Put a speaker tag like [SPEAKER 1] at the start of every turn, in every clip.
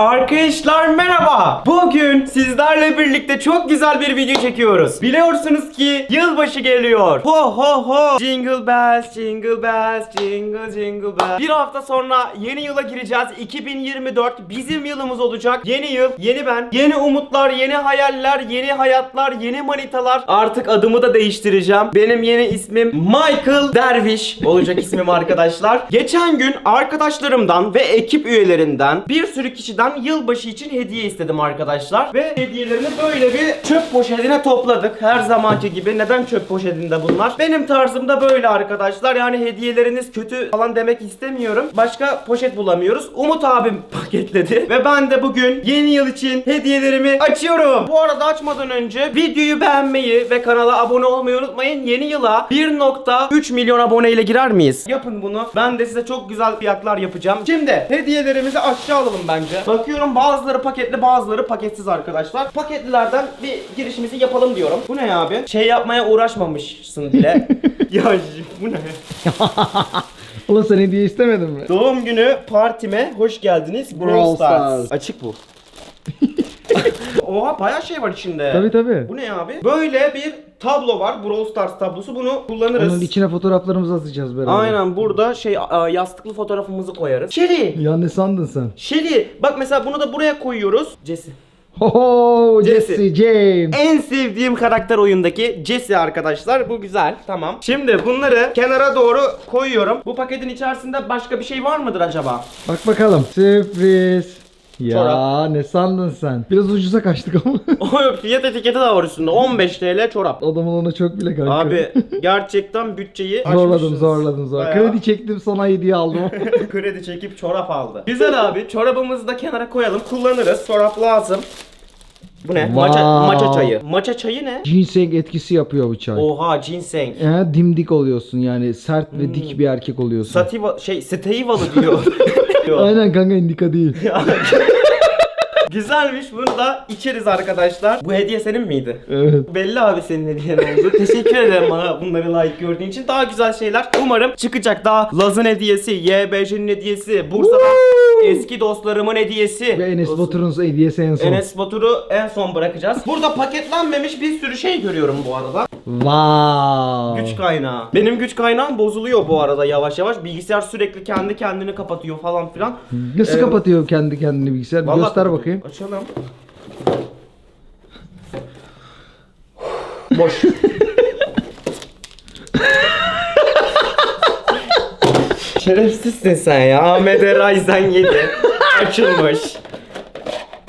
[SPEAKER 1] Arkadaşlar merhaba. Bugün sizlerle birlikte çok güzel bir video çekiyoruz. Biliyorsunuz ki yılbaşı geliyor. Ho ho ho. Jingle bells, jingle bells, jingle jingle bells. Bir hafta sonra yeni yıla gireceğiz. 2024 bizim yılımız olacak. Yeni yıl, yeni ben, yeni umutlar, yeni hayaller, yeni hayatlar, yeni manitalar. Artık adımı da değiştireceğim. Benim yeni ismim Michael Derviş olacak ismim arkadaşlar. Geçen gün arkadaşlarımdan ve ekip üyelerinden bir sürü kişiden yılbaşı için hediye istedim arkadaşlar. Ve hediyelerimi böyle bir çöp poşetine topladık. Her zamanki gibi. Neden çöp poşetinde bunlar? Benim tarzım da böyle arkadaşlar. Yani hediyeleriniz kötü falan demek istemiyorum. Başka poşet bulamıyoruz. Umut abim paketledi. Ve ben de bugün yeni yıl için hediyelerimi açıyorum. Bu arada açmadan önce videoyu beğenmeyi ve kanala abone olmayı unutmayın. Yeni yıla 1.3 milyon abone ile girer miyiz? Yapın bunu. Ben de size çok güzel fiyatlar yapacağım. Şimdi hediyelerimizi aşağı alalım bence. Bakıyorum bazıları paketli bazıları paketsiz arkadaşlar. Paketlilerden bir girişimizi yapalım diyorum. Bu ne abi? Şey yapmaya uğraşmamışsın bile. ya bu ne?
[SPEAKER 2] Ulan sen hediye istemedin mi?
[SPEAKER 1] Doğum günü partime hoş geldiniz. Brawl. Stars. Açık bu. Oha bayağı şey var içinde.
[SPEAKER 2] Tabi tabi.
[SPEAKER 1] Bu ne abi? Böyle bir tablo var. Brawl Stars tablosu. Bunu kullanırız.
[SPEAKER 2] Onun içine fotoğraflarımızı atacağız beraber.
[SPEAKER 1] Aynen burada şey a, yastıklı fotoğrafımızı koyarız. Shelly.
[SPEAKER 2] Ya ne sandın sen?
[SPEAKER 1] Shelly. Bak mesela bunu da buraya koyuyoruz. Jesse.
[SPEAKER 2] Ho
[SPEAKER 1] Jesse.
[SPEAKER 2] Jesse James.
[SPEAKER 1] En sevdiğim karakter oyundaki Jesse arkadaşlar. Bu güzel. Tamam. Şimdi bunları kenara doğru koyuyorum. Bu paketin içerisinde başka bir şey var mıdır acaba?
[SPEAKER 2] Bak bakalım. Sürpriz. Ya
[SPEAKER 1] Çorap.
[SPEAKER 2] ne sandın sen? Biraz ucuza kaçtık ama.
[SPEAKER 1] O fiyat etiketi de var üstünde. 15 TL çorap.
[SPEAKER 2] Adamın ona çok bile kanka.
[SPEAKER 1] Abi gerçekten bütçeyi
[SPEAKER 2] Zorladım zorladım zor.
[SPEAKER 1] Bayağı.
[SPEAKER 2] Kredi çektim sana hediye aldım.
[SPEAKER 1] Kredi çekip çorap aldı. Güzel abi. Çorabımızı da kenara koyalım. Kullanırız. Çorap lazım. Bu ne? Maça,
[SPEAKER 2] Wow.
[SPEAKER 1] maça çayı. Maça çayı ne?
[SPEAKER 2] Ginseng etkisi yapıyor bu çay.
[SPEAKER 1] Oha ginseng.
[SPEAKER 2] Ya dimdik oluyorsun yani sert
[SPEAKER 1] Hmm.
[SPEAKER 2] ve dik bir erkek oluyorsun.
[SPEAKER 1] Sativa şey steivalı diyor. Diyor.
[SPEAKER 2] Aynen kanka indika değil.
[SPEAKER 1] Güzelmiş. Bunu da içeriz arkadaşlar. Bu hediye senin miydi?
[SPEAKER 2] evet.
[SPEAKER 1] Belli abi senin hediyen oldu. Teşekkür ederim bana bunları layık gördüğün için. Daha güzel şeyler umarım çıkacak. Daha Laz'ın hediyesi, YBJ'nin hediyesi, Bursa'dan eski dostlarımın hediyesi.
[SPEAKER 2] Ve Enes. Batur'un hediyesi en son.
[SPEAKER 1] Enes Batur'u en son bırakacağız. Burada paketlenmemiş bir sürü şey görüyorum bu arada.
[SPEAKER 2] Wow.
[SPEAKER 1] Güç kaynağı. Benim güç kaynağım bozuluyor bu arada yavaş yavaş. Bilgisayar sürekli kendi kendini kapatıyor falan filan.
[SPEAKER 2] Nasıl
[SPEAKER 1] Ee,
[SPEAKER 2] kapatıyor kendi kendini bilgisayar? Bir
[SPEAKER 1] Vallahi
[SPEAKER 2] Göster
[SPEAKER 1] kapatıyor.
[SPEAKER 2] bakayım.
[SPEAKER 1] Açalım. Boş. Şerefsizsin sen ya. Ahmet Eray'dan yedi. Açılmış.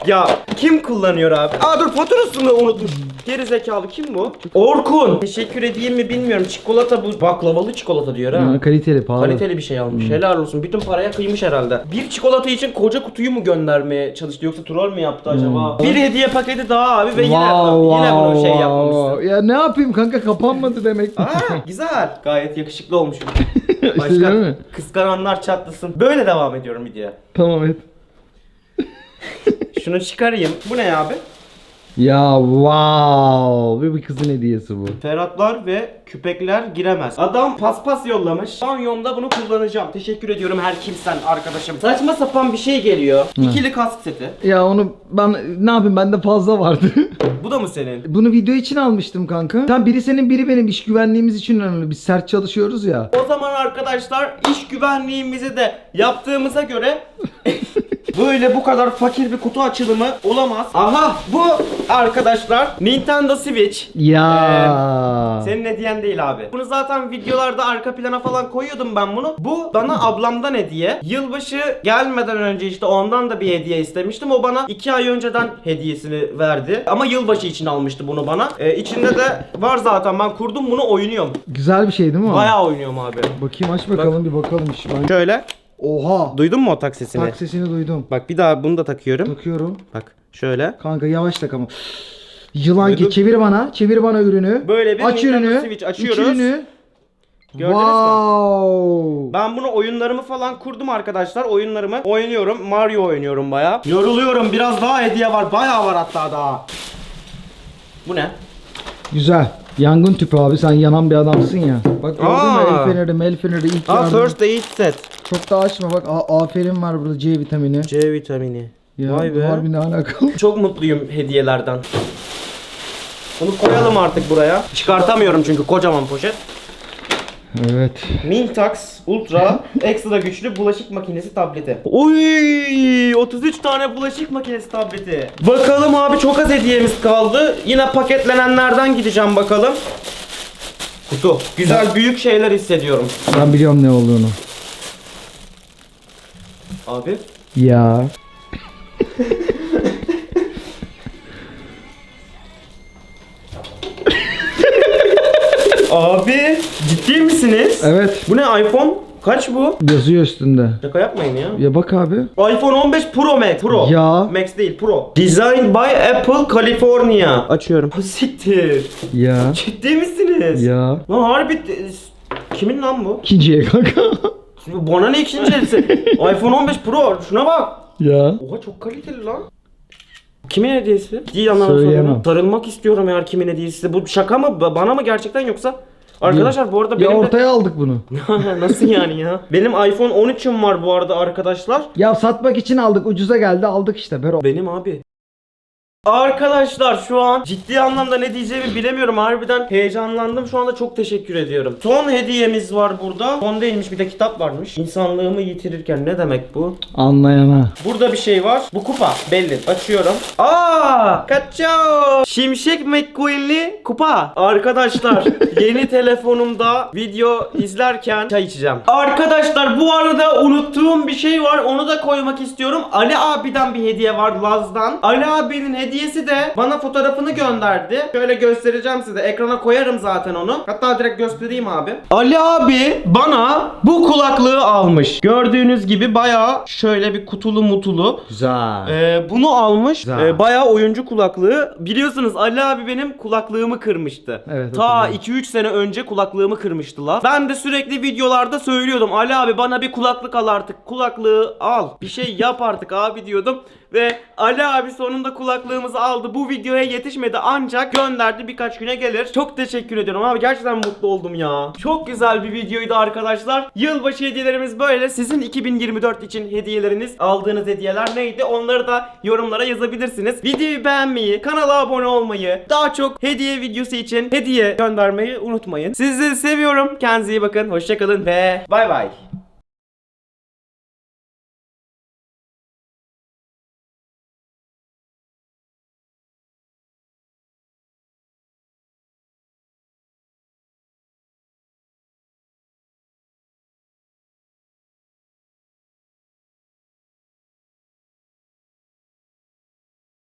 [SPEAKER 1] Ya kim kullanıyor abi? Aa dur faturasını unutmuş. Geri zekalı kim bu? Orkun. Teşekkür edeyim mi bilmiyorum. Çikolata bu. Baklavalı çikolata diyor ha.
[SPEAKER 2] Ha, kaliteli pahalı.
[SPEAKER 1] Kaliteli bir şey almış. Helal olsun. Bütün paraya kıymış herhalde. Bir çikolata için koca kutuyu mu göndermeye çalıştı yoksa troll mü yaptı acaba? Bir hediye paketi daha abi ve yine yine bunu şey yapmamışsın.
[SPEAKER 2] Ya ne yapayım kanka kapanmadı demek.
[SPEAKER 1] Aa güzel. Gayet yakışıklı olmuş.
[SPEAKER 2] İşte
[SPEAKER 1] Başka
[SPEAKER 2] değil mi?
[SPEAKER 1] kıskananlar çatlasın. Böyle devam ediyorum videoya.
[SPEAKER 2] Tamam et.
[SPEAKER 1] Şunu çıkarayım. Bu ne abi?
[SPEAKER 2] Ya wow. Bir, bir kızın hediyesi bu.
[SPEAKER 1] Ferhatlar ve küpekler giremez. Adam paspas yollamış. Banyomda bunu kullanacağım. Teşekkür ediyorum her kimsen arkadaşım. Saçma sapan bir şey geliyor. İkili kask seti.
[SPEAKER 2] Ya onu ben ne yapayım bende fazla vardı.
[SPEAKER 1] Bu da mı senin?
[SPEAKER 2] Bunu video için almıştım kanka. Tam biri senin biri benim iş güvenliğimiz için önemli. Biz sert çalışıyoruz ya.
[SPEAKER 1] O zaman arkadaşlar iş güvenliğimizi de yaptığımıza göre böyle bu kadar fakir bir kutu açılımı olamaz. Aha bu arkadaşlar Nintendo Switch.
[SPEAKER 2] Ya.
[SPEAKER 1] Senin hediyen değil abi. Bunu zaten videolarda arka plana falan koyuyordum ben bunu. Bu bana ablamdan hediye. Yılbaşı gelmeden önce işte ondan da bir hediye istemiştim. O bana 2 ay önceden hediyesini verdi. Ama yılbaşı için almıştı bunu bana. Ee, içinde de var zaten ben kurdum bunu oynuyorum.
[SPEAKER 2] Güzel bir şey değil mi?
[SPEAKER 1] Bayağı oynuyorum abi.
[SPEAKER 2] Bakayım aç bakalım bir bakalım. iş. Ben...
[SPEAKER 1] Şöyle.
[SPEAKER 2] Oha.
[SPEAKER 1] Duydun mu o tak sesini?
[SPEAKER 2] Tak sesini duydum.
[SPEAKER 1] Bak bir daha bunu da takıyorum.
[SPEAKER 2] Takıyorum.
[SPEAKER 1] Bak şöyle.
[SPEAKER 2] Kanka yavaş tak ama. Yılan ki çevir bana. Çevir bana ürünü.
[SPEAKER 1] Böyle bir
[SPEAKER 2] Aç
[SPEAKER 1] Nintendo
[SPEAKER 2] ürünü.
[SPEAKER 1] Switch
[SPEAKER 2] Aç
[SPEAKER 1] açıyoruz.
[SPEAKER 2] ürünü.
[SPEAKER 1] Gördünüz mü?
[SPEAKER 2] wow.
[SPEAKER 1] Ben bunu oyunlarımı falan kurdum arkadaşlar. Oyunlarımı oynuyorum. Mario oynuyorum baya. Yoruluyorum. Biraz daha hediye var. Bayağı var hatta daha. Bu ne?
[SPEAKER 2] Güzel. Yangın tüpü abi sen yanan bir adamsın ya. Bak gördün mü el feneri el feneri ilk
[SPEAKER 1] Aa
[SPEAKER 2] yardım.
[SPEAKER 1] first aid set.
[SPEAKER 2] Çok da açma bak a- aferin var burada C vitamini.
[SPEAKER 1] C vitamini.
[SPEAKER 2] Ya
[SPEAKER 1] Vay be.
[SPEAKER 2] harbi ne alakalı?
[SPEAKER 1] Çok mutluyum hediyelerden. Bunu koyalım artık buraya. Çıkartamıyorum çünkü kocaman poşet.
[SPEAKER 2] Evet.
[SPEAKER 1] Mintax Ultra ekstra güçlü bulaşık makinesi tableti. Oy 33 tane bulaşık makinesi tableti. Bakalım abi çok az hediyemiz kaldı. Yine paketlenenlerden gideceğim bakalım. Kutu. Güzel büyük şeyler hissediyorum.
[SPEAKER 2] Ben biliyorum ne olduğunu.
[SPEAKER 1] Abi
[SPEAKER 2] Ya.
[SPEAKER 1] Abi ciddi misiniz?
[SPEAKER 2] Evet.
[SPEAKER 1] Bu ne iPhone? Kaç bu?
[SPEAKER 2] Yazıyor üstünde.
[SPEAKER 1] Şaka yapmayın ya.
[SPEAKER 2] Ya bak abi.
[SPEAKER 1] iPhone 15 Pro Max. Pro.
[SPEAKER 2] Ya.
[SPEAKER 1] Max değil Pro. Designed by Apple California. Açıyorum. Siktir.
[SPEAKER 2] Ya.
[SPEAKER 1] Ciddi misiniz?
[SPEAKER 2] Ya.
[SPEAKER 1] Lan harbi kimin lan bu?
[SPEAKER 2] İkinciye kanka.
[SPEAKER 1] Bana ne ikinci elisi? iPhone 15 Pro şuna bak.
[SPEAKER 2] ya.
[SPEAKER 1] Oha çok kaliteli lan. Kimin hediyesi? Ciddi anlamda
[SPEAKER 2] Söyleyemem.
[SPEAKER 1] soruyorum. Sarılmak istiyorum eğer kimin hediyesi. Bu şaka mı? Ba- Bana mı gerçekten yoksa? Arkadaşlar bu arada
[SPEAKER 2] Ya
[SPEAKER 1] benim de...
[SPEAKER 2] ortaya aldık bunu.
[SPEAKER 1] Nasıl yani ya? Benim iPhone 13'üm var bu arada arkadaşlar.
[SPEAKER 2] Ya satmak için aldık. Ucuza geldi aldık işte. Bero.
[SPEAKER 1] Benim abi. Arkadaşlar şu an ciddi anlamda ne diyeceğimi bilemiyorum. Harbiden heyecanlandım. Şu anda çok teşekkür ediyorum. Son hediyemiz var burada. Son değilmiş bir de kitap varmış. İnsanlığımı yitirirken ne demek bu?
[SPEAKER 2] Anlayana.
[SPEAKER 1] Burada bir şey var. Bu kupa belli. Açıyorum. Aa! Kaçao! Şimşek McQueen'li kupa. Arkadaşlar yeni telefonumda video izlerken çay içeceğim. Arkadaşlar bu arada unuttuğum bir şey var. Onu da koymak istiyorum. Ali abiden bir hediye var Laz'dan. Ali abinin hediyesi de bana fotoğrafını gönderdi. Şöyle göstereceğim size. Ekrana koyarım zaten onu. Hatta direkt göstereyim abi. Ali abi bana bu kulaklığı almış. Gördüğünüz gibi bayağı şöyle bir kutulu mutulu.
[SPEAKER 2] Güzel.
[SPEAKER 1] Ee, bunu almış.
[SPEAKER 2] Güzel.
[SPEAKER 1] Ee, bayağı oyuncu kulaklığı. Biliyorsunuz Ali abi benim kulaklığımı kırmıştı.
[SPEAKER 2] Evet,
[SPEAKER 1] Ta
[SPEAKER 2] hatırlıyorum.
[SPEAKER 1] 2-3 sene önce kulaklığımı kırmıştı la. Ben de sürekli videolarda söylüyordum. Ali abi bana bir kulaklık al artık. Kulaklığı al. Bir şey yap artık abi diyordum. Ve Ali abi sonunda kulaklığımızı aldı. Bu videoya yetişmedi ancak gönderdi birkaç güne gelir. Çok teşekkür ediyorum abi. Gerçekten mutlu oldum ya. Çok güzel bir videoydu arkadaşlar. Yılbaşı hediyelerimiz böyle. Sizin 2024 için hediyeleriniz, aldığınız hediyeler neydi? Onları da yorumlara yazabilirsiniz. Videoyu beğenmeyi, kanala abone olmayı, daha çok hediye videosu için hediye göndermeyi unutmayın. Sizi seviyorum. Kendinize iyi bakın. Hoşçakalın ve bay bay.